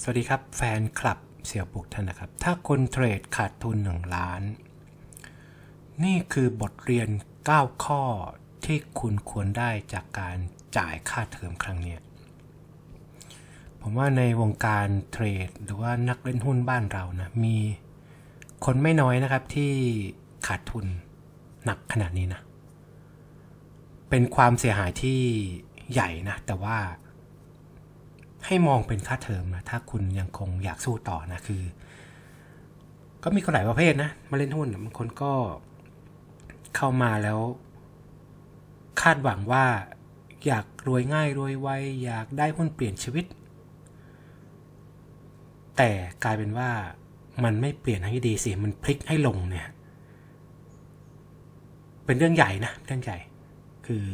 สวัสดีครับ แฟนคลับเสี่ยวปุกท่านนะครับ ถ้าคนเทรดขาดทุน 1 ล้าน นี่คือบทเรียน 9 ข้อที่คุณควรได้จากการจ่ายค่าเทอมครั้งนี้ผมว่าในวงการเทรด หรือว่านักเล่นหุ้นบ้านเรานะมีคนไม่น้อยนะครับที่ขาดทุนหนักขนาดนี้นะ เป็นความเสียหายที่ใหญ่นะ แต่ว่า ให้มองเป็นค่าเทอมนะถ้าคุณยังคงอยากสู้ต่อนะคือ ก็มีคนหลายประเภทนะ มาเล่นหุ้นบางคนก็เข้ามาแล้ว คาดหวังว่าอยากรวยง่ายรวยไวอยากได้หุ้นเปลี่ยนชีวิต แต่กลายเป็นว่ามันไม่เปลี่ยนให้ดีสิมันพลิกให้ลงเนี่ย เป็นเรื่องใหญ่นะเรื่องใหญ่ คือ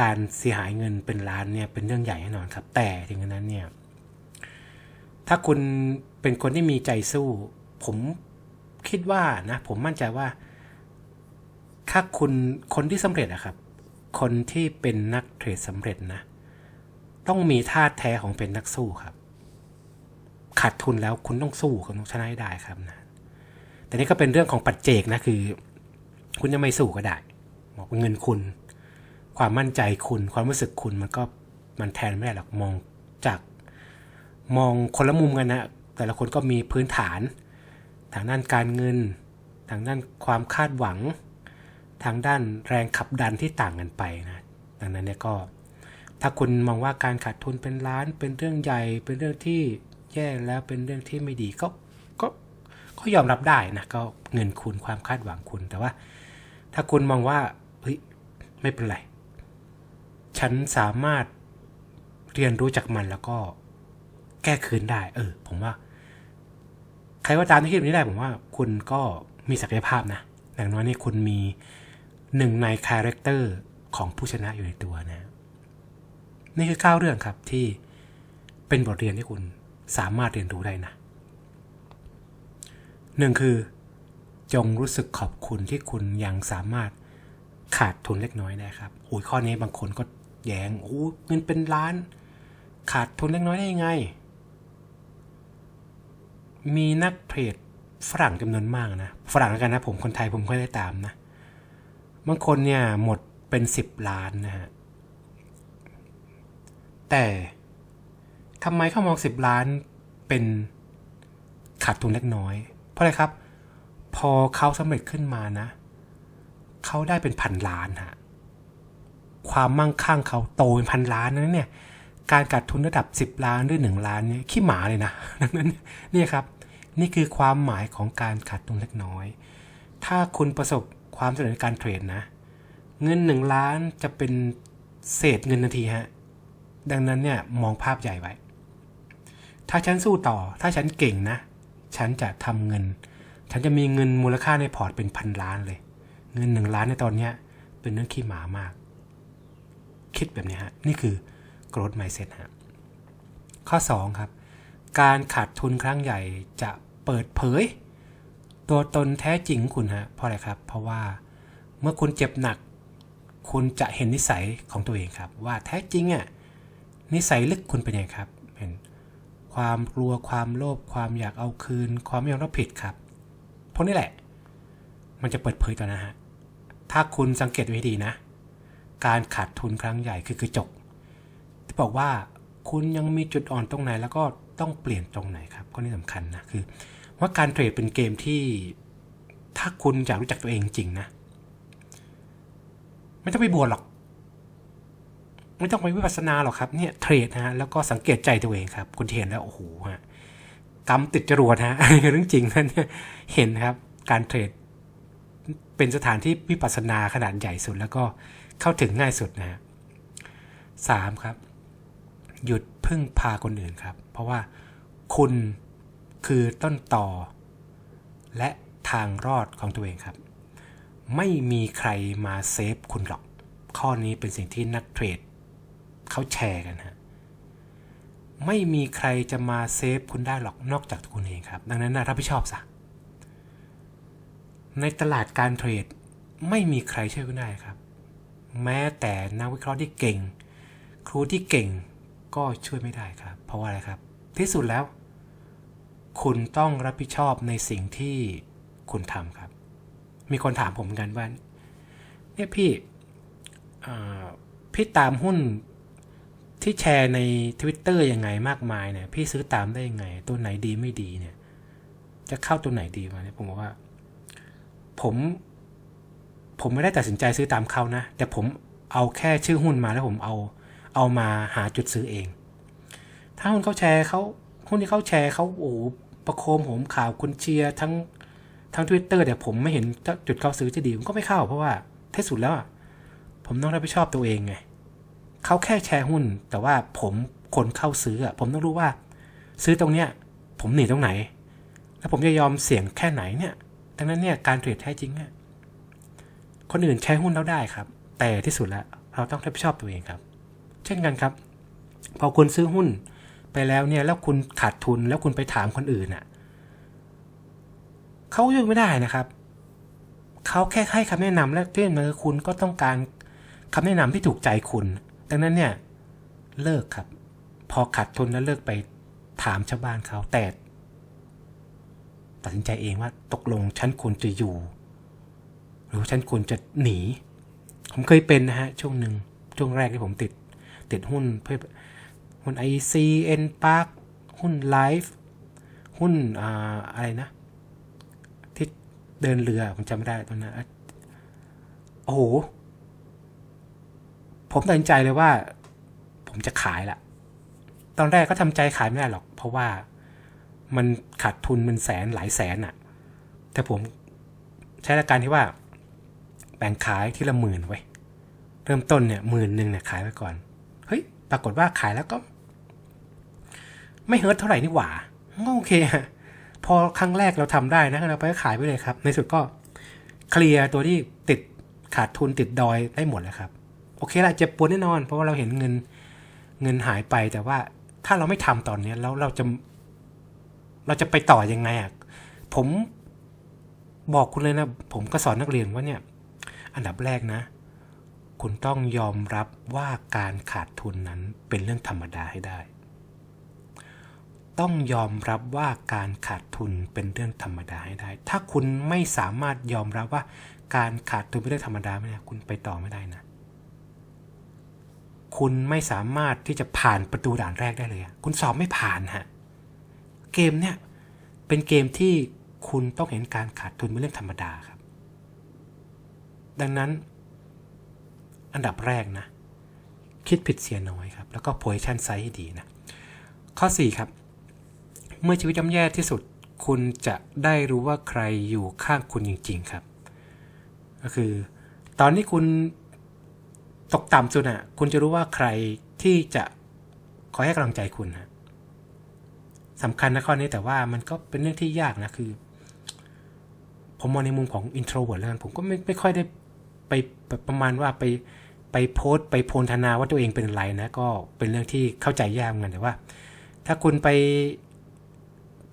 การเสียหายเงินเป็นล้านเนี่ยเป็นเรื่องใหญ่แน่นอนครับ แต่ถึงนั้นเนี่ย ถ้าคุณเป็นคนที่มีใจสู้ ผมคิดว่านะ ผมมั่นใจว่า ถ้าคุณคนที่สำเร็จอะครับ คนที่เป็นนักเทรดสำเร็จนะ ต้องมีท่าแท้ของเป็นนักสู้ครับ ขาดทุนแล้วคุณต้องสู้คุณต้องชนะให้ได้ครับนะแต่นี่ก็เป็นเรื่องของปัจเจกนะคือ คุณจะไม่สู้ก็ได้บอกเงินคุณ ความมั่นใจคุณ ความรู้สึกคุณมันก็มันแทนไม่ได้หรอกมองจากมองคนละมุมกันนะแต่ละคนก็มีพื้นฐาน ทางด้านการเงิน ทางด้านความคาดหวัง ทางด้านแรงขับดันที่ต่างกันไปนะดังนั้นเนี่ยก็ถ้าคุณมองว่าการขาดทุนเป็นล้านเป็นเรื่องใหญ่เป็นเรื่องที่แย่แล้วเป็นเรื่องที่ไม่ดีก็ก็ก็ยอมรับได้นะก็เงินคุณความคาดหวังคุณแต่ว่า ถ้าคุณมองว่าเฮ้ยไม่เป็นไร ฉันสามารถเรียนรู้จากมันแล้วก็แก้คืนได้ เออ ผมว่า ใครว่าตามที่คิดแบบนี้ได้ผมว่า คุณก็มีศักยภาพนะอย่างน้อยนี่คุณมีหนึ่งในคาแรคเตอร์ของผู้ชนะอยู่ในตัวนะ นี่คือเก้าเรื่องครับที่เป็นบทเรียนที่คุณสามารถเรียนรู้ได้นะหนึ่งคือ จงรู้สึกขอบคุณที่คุณยังสามารถขาดทุนเล็กน้อยได้ครับโอ้ยข้อนี้บางคนก็ แย้งโอ้เงินเป็นล้าน ขาดทุนเล็กน้อยได้ยังไง มีนักเทรดฝรั่งจำนวนมากนะ ฝรั่งแล้วกันนะ ผมคนไทยผมไม่ได้ตามนะ บางคนเนี่ยหมดเป็นสิบล้านนะฮะ แต่ทำไมเขามองสิบล้านเป็นขาดทุนเล็กน้อย เพราะอะไรครับ พอเขาสำเร็จขึ้นมานะ เขาได้เป็นพันล้านฮะ ความมั่งคั่งเขาโตเป็นพันล้านนั้นเนี่ย การขาดทุนระดับ 10 ล้านหรือ 1 ล้านเนี่ยขี้หมาเลยนะดังนั้นนี่ครับ นี่คือความหมายของการขาดทุนเล็กน้อย ถ้าคุณประสบความสำเร็จในการเทรดนะ เงิน 1 ล้านจะเป็นเศษเงินนาทีฮะ ดังนั้นเนี่ยมองภาพใหญ่ไว้ ถ้าฉันสู้ต่อ ถ้าฉันเก่งนะ ฉันจะทำเงิน ฉันจะมีเงินมูลค่าในพอร์ตเป็นพันล้านเลย เงินหนึ่งล้านในตอนเนี้ยเป็นเรื่องขี้หมามาก คิดแบบนี้ฮะ นี่คือ growth mindset ฮะ ข้อ 2 ครับ การขาดทุนครั้งใหญ่จะเปิดเผย ตัวตนแท้จริงของคุณฮะ เพราะอะไรครับ เพราะว่าเมื่อคุณเจ็บหนัก คุณจะเห็นนิสัยของตัวเองครับ ว่าแท้จริงอะนิสัยลึกคุณเป็นยังไงครับเป็นความกลัวความโลภความอยากเอาคืน ความไม่ยอมรับผิดครับพวกนี้แหละ มันจะเปิดเผยตอนนะฮะถ้าคุณสังเกตไว้ดีนะ การขาดทุนครั้งใหญ่คือกระจก ที่บอกว่าคุณยังมีจุดอ่อนตรงไหน แล้วก็ต้องเปลี่ยนตรงไหนครับก็นี่สำคัญนะคือ ว่าการเทรดเป็นเกมที่ถ้าคุณอยากรู้จักตัวเองจริงนะ ไม่ต้องไปบวชหรอก ไม่ต้องไปวิปัสสนาหรอกครับเนี่ยเทรดนะฮะแล้วก็สังเกตใจตัวเองครับ คุณเห็นแล้วโอ้โหฮะกำติดจรวดฮะอันนี้คือเรื่องจริงนะเนี่ยเห็นครับ การเทรดเป็นสถานที่วิปัสสนาขนาดใหญ่สุด แล้วก็ เข้าถึงง่ายสุดนะฮะสามครับ หยุดพึ่งพาคนอื่นครับ เพราะว่าคุณคือต้นต่อ และทางรอดของตัวเองครับ ไม่มีใครมาเซฟคุณหรอก ข้อนี้เป็นสิ่งที่นักเทรดเขาแชร์กันฮะไม่มีใครจะมาเซฟคุณได้หรอกนอกจากตัวคุณเองครับ ดังนั้นนะรับผิดชอบซะในตลาดการเทรดไม่มีใครช่วยคุณได้ครับ แม้แต่นักวิเคราะห์ที่เก่ง ครูที่เก่งก็ช่วยไม่ได้ครับ เพราะว่าอะไรครับ ที่สุดแล้ว คุณต้องรับผิดชอบในสิ่งที่คุณทำครับ มีคนถามผมกันว่าเนี่ยพี่พี่ตามหุ้นที่แชร์ใน Twitter ยังไงมากมายเนี่ยพี่ซื้อตามได้ยังไง ตัวไหนดีไม่ดีเนี่ย จะเข้าตัวไหนดีมาเนี่ยผมบอกว่า ผม ผมไม่ได้ตัดสินใจซื้อตามเขานะ แต่ผมเอาแค่ชื่อหุ้นมาแล้วผมเอาเอามาหาจุดซื้อเอง ถ้าหุ้นเขาแชร์เขาหุ้นที่เขาแชร์เขาโอ้โหประโคมผมข่าวคุณเชียร์ทั้งทั้งทวิตเตอร์แต่ผมไม่เห็นจุดเขาซื้อจะดีผมก็ไม่เข้าเพราะว่าที่สุดแล้วอะผมต้องรับผิดชอบตัวเองไงเขาแค่แชร์หุ้น แต่ว่าผมคนเข้าซื้ออะผมต้องรู้ว่า ซื้อตรงเนี้ย ผมหนีตรงไหน แล้วผมจะยอมเสี่ยงแค่ไหนเนี่ยดังนั้นเนี่ยการเทรดแท้จริงเนี่ย คนอื่นใช้หุ้นแล้วได้ครับ แต่ที่สุดแล้วเราต้องรับผิดชอบตัวเองครับ เช่นกันครับ พอคุณซื้อหุ้นไปแล้วเนี่ยแล้วคุณขาดทุนแล้วคุณไปถามคนอื่นอะเขายังไม่ได้นะครับเขาแค่ให้คำแนะนำและเพื่อนมาคุณก็ต้องการคำแนะนำที่ถูกใจคุณ ดังนั้นเนี่ยเลิกครับ พอขาดทุนแล้วเลิกไปถามชาวบ้านเขาแต่ตัดสินใจเองว่าตกลงฉันควรจะอยู่ หรือฉันควรจะหนี ผมเคยเป็นนะฮะ ช่วงหนึ่งช่วงแรกที่ผมติด ติดหุ้นเพื่อหุ้น IC N Park หุ้น Life หุ้นอ่าอะไรนะ ที่เดินเรือ ผมจำไม่ได้ตอนนั้นโอ้โห ผมตัดสินใจเลยว่า ผมจะขายละตอนแรกก็ทำใจขายไม่ได้หรอก เพราะว่ามันขาดทุนมันแสนหลายแสนอะ แต่ผมใช้หลักการที่ว่า แบ่งขายทีละหมื่นไว้เริ่มต้นเนี่ยหมื่นหนึ่งเนี่ยขายไว้ก่อน เฮ้ย ปรากฏว่าขายแล้วก็ ไม่เฮิร์ตเท่าไหร่นี่หว่าก็โอเคฮะพอครั้งแรกเราทำได้นะเราไปก็ขายไปเลยครับ ในสุดก็เคลียร์ตัวที่ติดขาดทุนติดดอยได้หมดแล้วครับ โอเคละเจ็บปวดแน่นอน เพราะว่าเราเห็นเงินเงินหายไปแต่ว่าถ้าเราไม่ทำตอนนี้แล้วเราจะ เราจะไปต่อยังไงอะผมบอกคุณเลยนะ ผมก็สอนนักเรียนว่าเนี่ย อันดับแรกนะ คุณต้องยอมรับว่าการขาดทุนนั้นเป็นเรื่องธรรมดาให้ได้ ต้องยอมรับว่าการขาดทุนเป็นเรื่องธรรมดาให้ได้ ถ้าคุณไม่สามารถยอมรับว่า การขาดทุนเป็นเรื่องธรรมดาไม่ได้คุณไปต่อไม่ได้นะ คุณไม่สามารถที่จะผ่านประตูด่านแรกได้เลย คุณสอบไม่ผ่านฮะ เกมเนี่ยเป็นเกมที่คุณต้องเห็นการขาดทุนเป็นเรื่องธรรมดาครับ ดังนั้น อันดับแรกนะ คิดผิดเสียน้อยครับ แล้วก็ position size ให้ดีนะ ข้อ 4 ครับ เมื่อชีวิตย่ำแย่ที่สุดคุณจะได้รู้ว่าใครอยู่ข้างคุณจริง ๆ ครับ ก็คือ ตอนที่คุณตกต่ำสุดอะ คุณจะรู้ว่าใครที่จะคอยให้กำลังใจคุณนะสำคัญนะข้อนี้แต่ว่ามันก็เป็นเรื่องที่ยากนะคือ ผมมองในมุมของ introvert แล้วกันผมก็ไม่ไม่ค่อยได้ ไปประมาณว่าไปไปโพสต์ไปโพลธนาว่าตัวเองเป็นอะไรนะก็เป็นเรื่องที่เข้าใจยากเหมือนกันแต่ว่า ถ้าคุณไป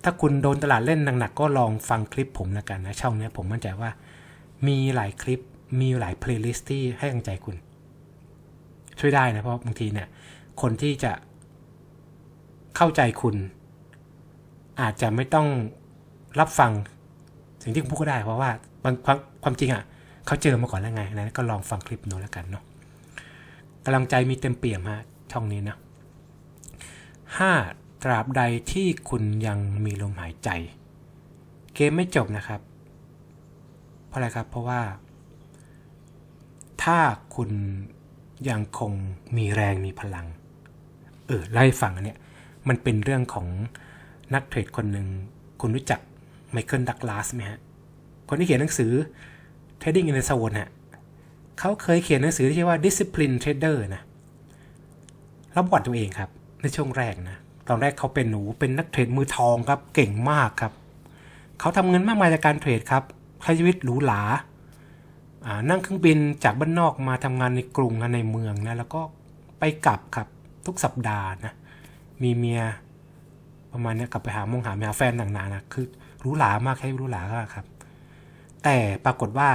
ถ้าคุณโดนตลาดเล่นหนักๆก็ลองฟังคลิปผมแล้วกันนะ ช่องนี้ผมมั่นใจว่า มีหลายคลิปมีหลายเพลย์ลิสต์ที่ให้กำลังใจคุณ ช่วยได้นะเพราะบางทีเนี่ย คนที่จะเข้าใจคุณ อาจจะไม่ต้องรับฟังสิ่งที่คุณพูดก็ได้เพราะว่าความความจริงอะ่ะ เขาเจอมาก่อนแล้วไงนะก็ลองฟังคลิปดูแล้วกันเนาะกำลังใจมีเต็มเปี่ยมฮะช่องนี้นะห้าตราบใดที่คุณยังมีลมหายใจ เกมไม่จบนะครับ เพราะอะไรครับ เพราะว่า ถ้าคุณยังคงมีแรงมีพลัง เออไล่ฟังอันเนี้ยมันเป็นเรื่องของนักเทรดคนหนึ่ง คุณรู้จักไมเคิลดักลาสไหมฮะ คนที่เขียนหนังสือ Trading in the Zone ฮะเขาเคยเขียนหนังสือที่ชื่อว่า Discipline Trader นะรับวัดตัวเองครับ ในช่วงแรกนะ ตอนแรกเขาเป็นหนูเป็นนักเทรดมือทองครับ เก่งมากครับ เขาทำเงินมากมายจากการเทรดครับใช้ชีวิตหรูหราอ่านั่งเครื่องบินจากบ้านนอกมาทำงานในกรุงในเมืองนะ แล้วก็ไปกลับครับทุกสัปดาห์นะ มีเมียประมาณนี้กลับไปหามงหาเมียแฟนต่างๆนะคือหรูหรามากให้หรูหราก็ครับ แต่ปรากฏว่า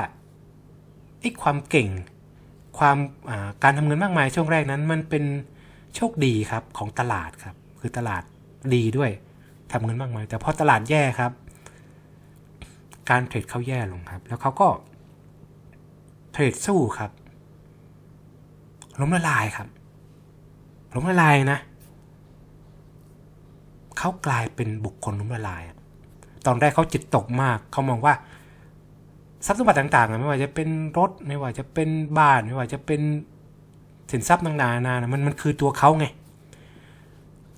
ไอ้ความเก่ง ความการทำเงินมากมายช่วงแรกนั้น มันเป็นโชคดีครับของตลาดครับ คือตลาดดีด้วยทำเงินมากมาย แต่พอตลาดแย่ครับ การเทรดเขาแย่ลงครับ แล้วเขาก็เทรดสู้ครับล้มละลายครับล้มละลายนะเขากลายเป็นบุคคลล้มละลาย ตอนแรกเขาจิตตกมาก เขามองว่า ทรัพย์สมบัติต่างๆ ไม่ว่าจะเป็นรถ ไม่ว่าจะเป็นบ้าน ไม่ว่าจะเป็นสินทรัพย์ต่างๆนานามันมันคือตัวเขาไง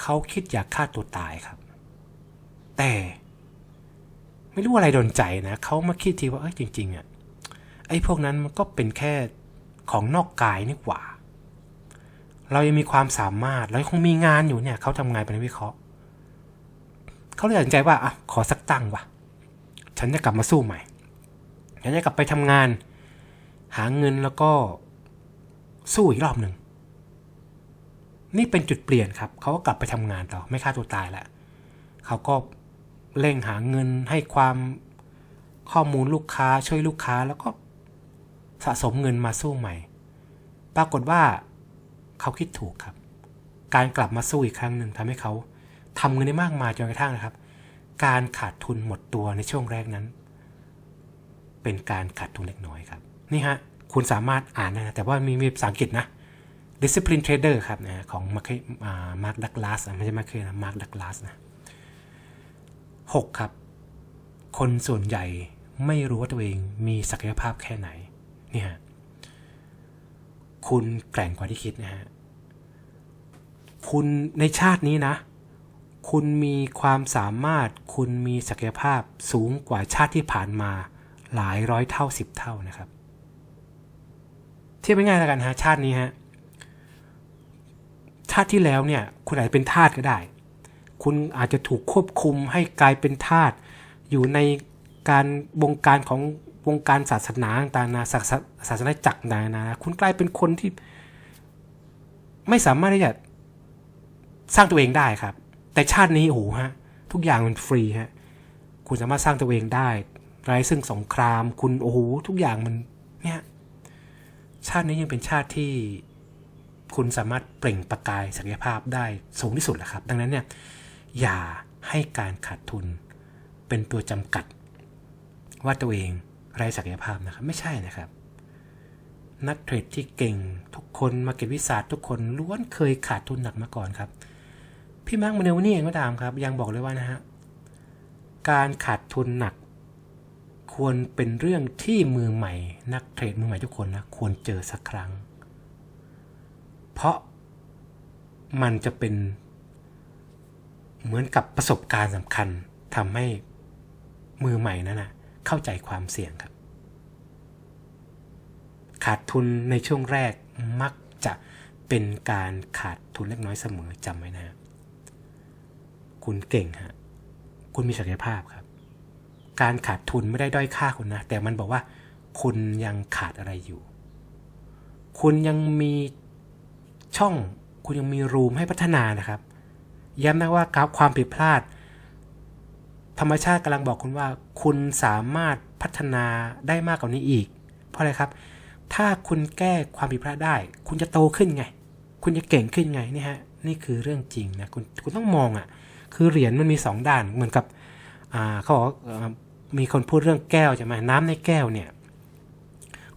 เขาคิดอยากฆ่าตัวตายครับ แต่ไม่รู้อะไรโดนใจนะเขามาคิดทีว่าเอ้ยจริง ๆอะไอ้พวกนั้นมันก็เป็นแค่ของนอกกายนี่หว่า เรายังมีความสามารถเราคงมีงานอยู่เนี่ยเขาทำงานเป็นวิเคราะห์เขาเลยตัดสินใจว่าอะขอสักตั้งวะฉันจะกลับมาสู้ใหม่ ฉันจะกลับไปทำงาน หาเงินแล้วก็สู้อีกรอบหนึ่ง นี่เป็นจุดเปลี่ยนครับ เขาก็กลับไปทำงานต่อ ไม่ฆ่าตัวตายแล้วเขาก็เร่งหาเงินให้ความข้อมูลลูกค้าช่วยลูกค้าแล้วก็สะสมเงินมาสู้ใหม่ ปรากฏว่าเขาคิดถูกครับ การกลับมาสู้อีกครั้งหนึ่งทำให้เขาทำเงินได้มากมายจนกระทั่งนะครับ การขาดทุนหมดตัวในช่วงแรกนั้น เป็นการขาดทุนเล็กน้อยครับ นี่ฮะ คุณสามารถอ่านได้นะแต่ว่ามีมีภาษาอังกฤษนะ discipline trader ครับนะของมาร์คมาร์คดักลาสไม่ใช่มาร์คนะมาร์คดักลาสนะหกครับ คนส่วนใหญ่ไม่รู้ว่าตัวเองมีศักยภาพแค่ไหนนี่ฮะคุณแกร่งกว่าที่คิดนะฮะคุณในชาตินี้นะ คุณมีความสามารถ คุณมีศักยภาพสูงกว่าชาติที่ผ่านมา หลายร้อยเท่าสิบเท่านะครับ เทียบง่ายๆแล้วกันฮะชาตินี้ฮะชาติที่แล้วเนี่ยคุณอาจจะเป็นทาสก็ได้ คุณอาจจะถูกควบคุมให้กลายเป็นทาสอยู่ในการวงการของวงการศาสนาต่างๆนะศาสศาสนาจักรตานะคุณกลายเป็นคนที่ ไม่สามารถที่จะสร้างตัวเองได้ครับ แต่ชาตินี้โอ้โหฮะทุกอย่างมันฟรีฮะคุณสามารถสร้างตัวเองได้ ไร้ซึ่งสงคราม คุณโอ้โหทุกอย่างมันเนี่ยชาตินี้ยังเป็นชาติที่คุณสามารถเปล่งประกายศักยภาพได้สูงที่สุดแหละครับ ดังนั้นเนี่ยอย่าให้การขาดทุนเป็นตัวจำกัด ว่าตัวเองไร้ศักยภาพนะครับ ไม่ใช่นะครับ นักเทรดที่เก่งทุกคนมาเก็ตวิสาทุกคนล้วนเคยขาดทุนหนักมาก่อนครับ พี่มาร์กมาเนลนี่เองก็ตามครับ ยังบอกเลยว่านะฮะการขาดทุนหนัก ควรเป็นเรื่องที่มือใหม่ นักเทรดมือใหม่ทุกคนนะควรเจอสักครั้ง เพราะมันจะเป็นเหมือนกับประสบการณ์สำคัญทำให้มือใหม่นั้นนะเข้าใจความเสี่ยงครับ ขาดทุนในช่วงแรกมักจะเป็นการขาดทุนเล็กน้อยเสมอจำไว้นะ คุณเก่งฮะ คุณมีศักยภาพครับ การขาดทุนไม่ได้ด้อยค่าคุณนะ แต่มันบอกว่า คุณยังขาดอะไรอยู่ คุณยังมีช่อง คุณยังมีรูมให้พัฒนานะครับ ย้ำนะว่าความผิดพลาด ธรรมชาติกำลังบอกคุณว่า คุณสามารถพัฒนาได้มากกว่านี้อีก เพราะอะไรครับ ถ้าคุณแก้ความผิดพลาดได้ คุณจะโตขึ้นไง คุณจะเก่งขึ้นไงนี่ฮะนี่คือเรื่องจริงนะคุณคุณต้องมองอะ คือเหรียญมันมีสองด้านเหมือนกับอ่าเขาบอก มีคนพูดเรื่องแก้วใช่ไหมน้ำในแก้วเนี่ย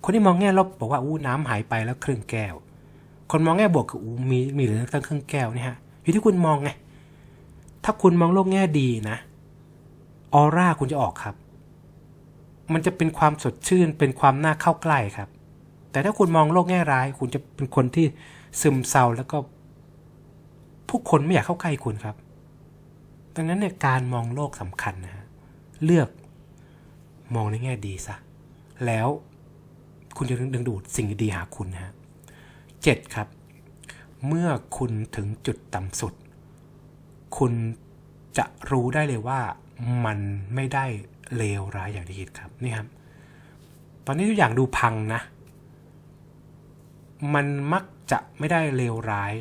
คนที่มองแง่ลบบอกว่าอู้น้ำหายไปแล้วครึ่งแก้ว คนมองแง่บวกคืออู้มีมีเหลือตั้งครึ่งแก้วเนี่ยฮะอยู่ที่คุณมองไงถ้าคุณมองโลกแง่ดีนะออร่าคุณจะออกครับ มันจะเป็นความสดชื่นเป็นความน่าเข้าใกล้ครับ แต่ถ้าคุณมองโลกแง่ร้าย คุณจะเป็นคนที่ซึมเศร้าแล้วก็ผู้คนไม่อยากเข้าใกล้คุณครับ ดังนั้นเนี่ยการมองโลกสำคัญนะฮะเลือก มองในแง่ดีซะ แล้วคุณจะดึงดูดสิ่งดีหาคุณนะฮะเจ็ดครับ เมื่อคุณถึงจุดต่ำสุด คุณจะรู้ได้เลยว่ามันไม่ได้เลวร้ายอย่างที่คิดครับนี่ครับ ตอนนี้ทุกอย่างดูพังนะ มันมักจะไม่ได้เลวร้าย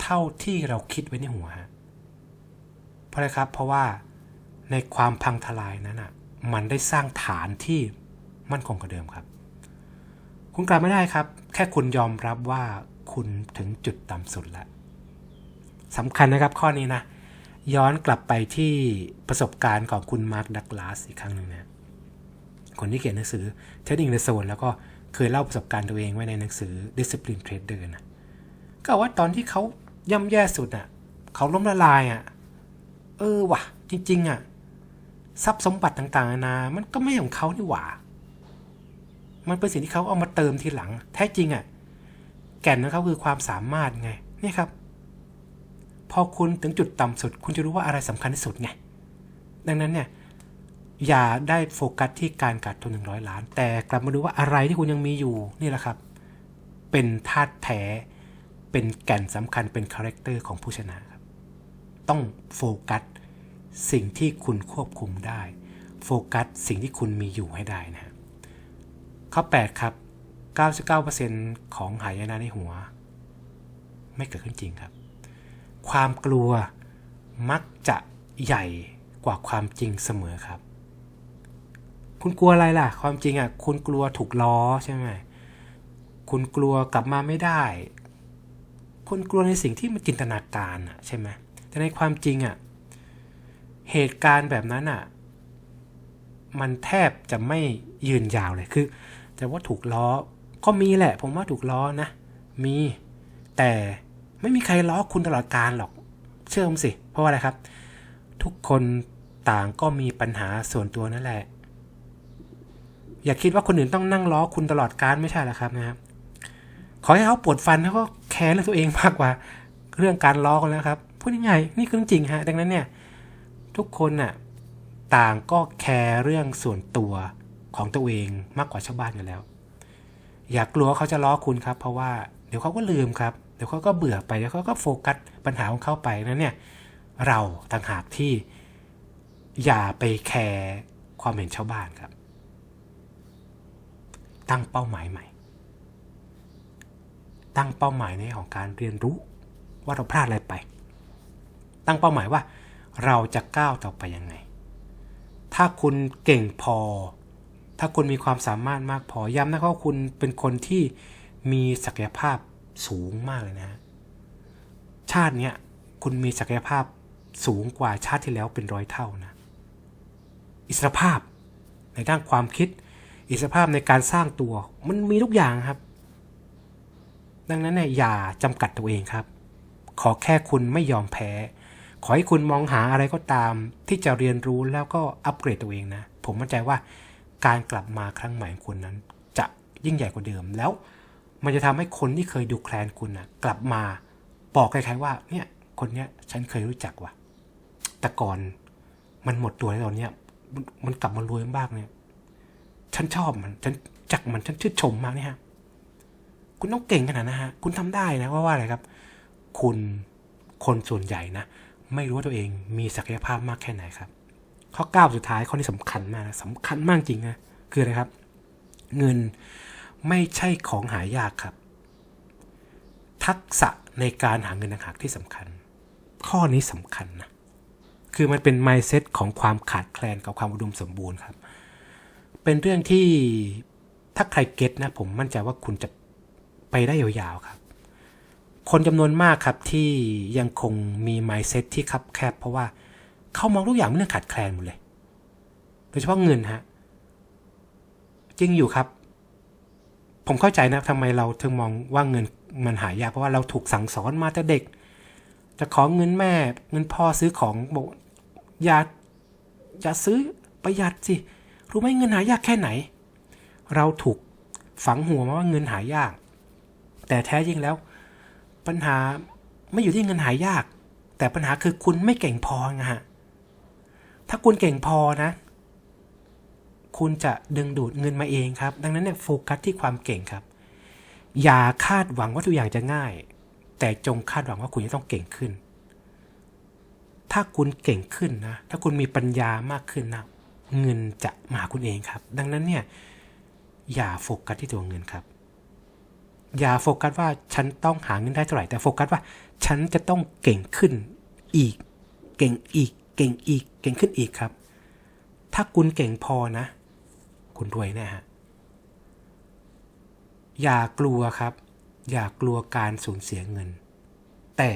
เท่าที่เราคิดไว้ในหัวฮะเพราะอะไรครับ เพราะว่าในความพังทลายนั้นอะ มันได้สร้างฐานที่มั่นคงกว่าเดิมครับ คุณกลับไม่ได้ครับ แค่คุณยอมรับว่าคุณถึงจุดต่ำสุดแล้วสำคัญนะครับข้อนี้นะ ย้อนกลับไปที่ประสบการณ์ของคุณมาร์คดักลาสอีกครั้งหนึ่งนะคนที่เขียนหนังสือ Trading the Zone แล้วก็เคยเล่าประสบการณ์ตัวเองไว้ในหนังสือ Discipline Trader นะก็ว่าตอนที่เขาย่ำแย่สุดอะ เขาล้มละลายอะ เออว่ะ จริง ๆอะ ทรัพย์สมบัติต่างๆนานามันก็ไม่ของเขานี่หว่า มันเป็นสิ่งที่เขาเอามาเติมทีหลัง แท้จริงอะ แก่นของเขาคือความสามารถไง นี่ครับ พอคุณถึงจุดต่ำสุด คุณจะรู้ว่าอะไรสำคัญที่สุดไง ดังนั้นเนี่ย อย่าได้โฟกัสที่การขาดทุน100ล้าน แต่กลับมาดูว่าอะไรที่คุณยังมีอยู่นี่แหละครับ เป็นธาตุแท้ เป็นแก่นสำคัญเป็นคาแรคเตอร์ของผู้ชนะครับ ต้องโฟกัส สิ่งที่คุณควบคุมได้ โฟกัสสิ่งที่คุณมีอยู่ให้ได้นะข้อ8ครับ 99%ของหายนะในหัว ไม่เกิดขึ้นจริงครับ ความกลัวมักจะใหญ่กว่าความจริงเสมอครับ คุณกลัวอะไรล่ะ ความจริงอะ คุณกลัวถูกล้อใช่ไหม คุณกลัวกลับมาไม่ได้ คุณกลัวในสิ่งที่มันจินตนาการอะใช่ไหมแต่ในความจริงอะ เหตุการณ์แบบนั้นอะ มันแทบจะไม่ยืนยาวเลยคือแต่ว่าถูกล้อก็มีแหละ ผมว่าถูกล้อนะ มี แต่ไม่มีใครล้อคุณตลอดการหรอก เชื่อผมสิ เพราะว่าอะไรครับ ทุกคนต่างก็มีปัญหาส่วนตัวนั่นแหละ อย่าคิดว่าคนอื่นต้องนั่งล้อคุณตลอดการไม่ใช่หรอกครับนะครับ ขอให้เขาปวดฟันเขาก็แคร์เรื่องตัวเองมากกว่า เรื่องการล้อกันแล้วครับ พูดง่ายๆนี่คือเรื่องจริงฮะ ดังนั้นเนี่ย ทุกคนน่ะต่างก็แคร์เรื่องส่วนตัวของตัวเองมากกว่าชาวบ้านกันแล้ว อย่ากลัวเขาจะล้อคุณครับ เพราะว่าเดี๋ยวเขาก็ลืมครับ เดี๋ยวเขาก็เบื่อไปเดี๋ยวเขาก็โฟกัสปัญหาของเขาไปนั้นเนี่ยเราต่างหากที่อย่าไปแคร์ความเห็นชาวบ้านครับ ตั้งเป้าหมายใหม่ ตั้งเป้าหมายในของการเรียนรู้ว่าเราพลาดอะไรไป ตั้งเป้าหมายว่า เราจะก้าวต่อไปยังไง ถ้าคุณเก่งพอ ถ้าคุณมีความสามารถมากพอ ย้ำนะครับว่าคุณเป็นคนที่มีศักยภาพสูงมากเลยนะ ชาติเนี้ยคุณมีศักยภาพสูงกว่าชาติที่แล้วเป็นร้อยเท่านะ อิสรภาพในด้านความคิด อิสรภาพในการสร้างตัว มันมีทุกอย่างครับ ดังนั้นเนี่ยอย่าจำกัดตัวเองครับ ขอแค่คุณไม่ยอมแพ้ ขอให้คุณมองหาอะไรก็ตาม ที่จะเรียนรู้แล้วก็อัปเกรดตัวเองนะ ผมมั่นใจว่าการกลับมาครั้งใหม่ของคุณนั้น จะยิ่งใหญ่กว่าเดิมแล้ว มันจะทำให้คนที่เคยดูแคลนคุณนะกลับมาบอกใคล้ายๆว่าเนี่ยคนเนี้ยฉันเคยรู้จักว่ะแต่ก่อนมันหมดตัวแล้วตอนเนี้ยมันกลับมารวยมากเนี่ย ฉันชอบมันฉันจักมันฉันชื่นชมมากเนี่ยฮะคุณต้องเก่งขนาดนะฮะ คุณทำได้นะว่าว่าอะไรครับ คุณคนส่วนใหญ่นะ ไม่รู้ว่าตัวเองมีศักยภาพมากแค่ไหนครับ ข้อ 9 สุดท้ายข้อนี้สำคัญมากนะสำคัญมากจริงนะคืออะไรครับ เงินไม่ใช่ของหายากครับ ทักษะในการหาเงินต่างหากที่สำคัญ ข้อนี้สำคัญนะคือมันเป็น mindset ของความขาดแคลนกับความอุดมสมบูรณ์ครับ เป็นเรื่องที่ถ้าใครเก็ตนะผมมั่นใจว่าคุณจะไปได้ยาวๆครับ คนจำนวนมากครับที่ยังคงมี mindset ที่คับแคบ เพราะว่าเขามองทุกอย่างเป็นเรื่องขาดแคลนหมดเลย โดยเฉพาะเงินฮะ จริงอยู่ครับ ผมเข้าใจนะทำไมเราถึงมองว่าเงินมันหายากเพราะว่าเราถูกสั่งสอนมาแต่เด็ก จะขอเงินแม่เงินพ่อซื้อของบอกอย่าอย่าซื้อประหยัดสิ รู้ไหมเงินหายากแค่ไหน เราถูกฝังหัวมาว่าเงินหายาก แต่แท้จริงแล้ว ปัญหาไม่อยู่ที่เงินหายาก แต่ปัญหาคือคุณไม่เก่งพอไงฮะถ้าคุณเก่งพอนะ คุณจะดึงดูดเงินมาเองครับ ดังนั้นเนี่ยโฟกัสที่ความเก่งครับ อย่าคาดหวังว่าทุกอย่างจะง่าย แต่จงคาดหวังว่าคุณจะต้องเก่งขึ้น ถ้าคุณเก่งขึ้นนะ ถ้าคุณมีปัญญามากขึ้นนะเงินจะมาหาคุณเองครับ ดังนั้นเนี่ยอย่าโฟกัสที่ตัวเงินครับ อย่าโฟกัสว่าฉันต้องหาเงินได้เท่าไหร่แต่โฟกัสว่า ฉันจะต้องเก่งขึ้นอีก เก่งอีก เก่งอีก เก่งขึ้นอีกครับ ถ้าคุณเก่งพอนะ คุณรวยแน่ฮะอย่ากลัวครับ อย่ากลัวการสูญเสียเงิน แต่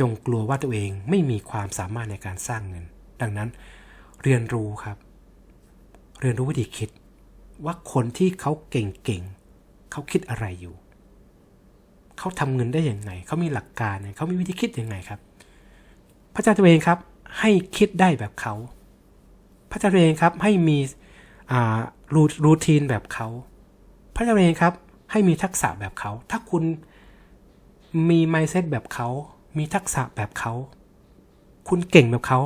จงกลัวว่าตัวเองไม่มีความสามารถในการสร้างเงิน ดังนั้นเรียนรู้ครับ เรียนรู้วิธีคิดว่าคนที่เขาเก่งๆเขาคิดอะไรอยู่ เขาทำเงินได้อยังไงเขามีหลักการเขามีวิธีคิดยังไงครับ พระเจ้าตัวเองครับให้คิดได้แบบเขา พระเจ้าตัวเองครับให้มีรูรูทีนแบบเขา พระเจ้าตัวเองครับให้มีทักษะแบบเขา ถ้าคุณมีไมเซ็ตแบบเขา มีทักษะแบบเขา คุณเก่งแบบเขา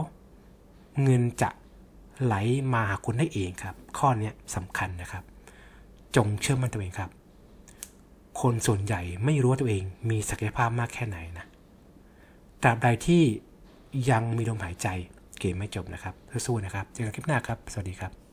เงินจะไหลมาหาคุณได้เองครับ ข้อนี้สำคัญนะครับ จงเชื่อมั่นตัวเองครับ คนส่วนใหญ่ไม่รู้ว่าตัวเองมีศักยภาพมากแค่ไหนนะตราบใดที่ยังมีลมหายใจเกมไม่จบนะครับสู้ๆนะครับ เจอกันคลิปหน้าครับ สวัสดีครับ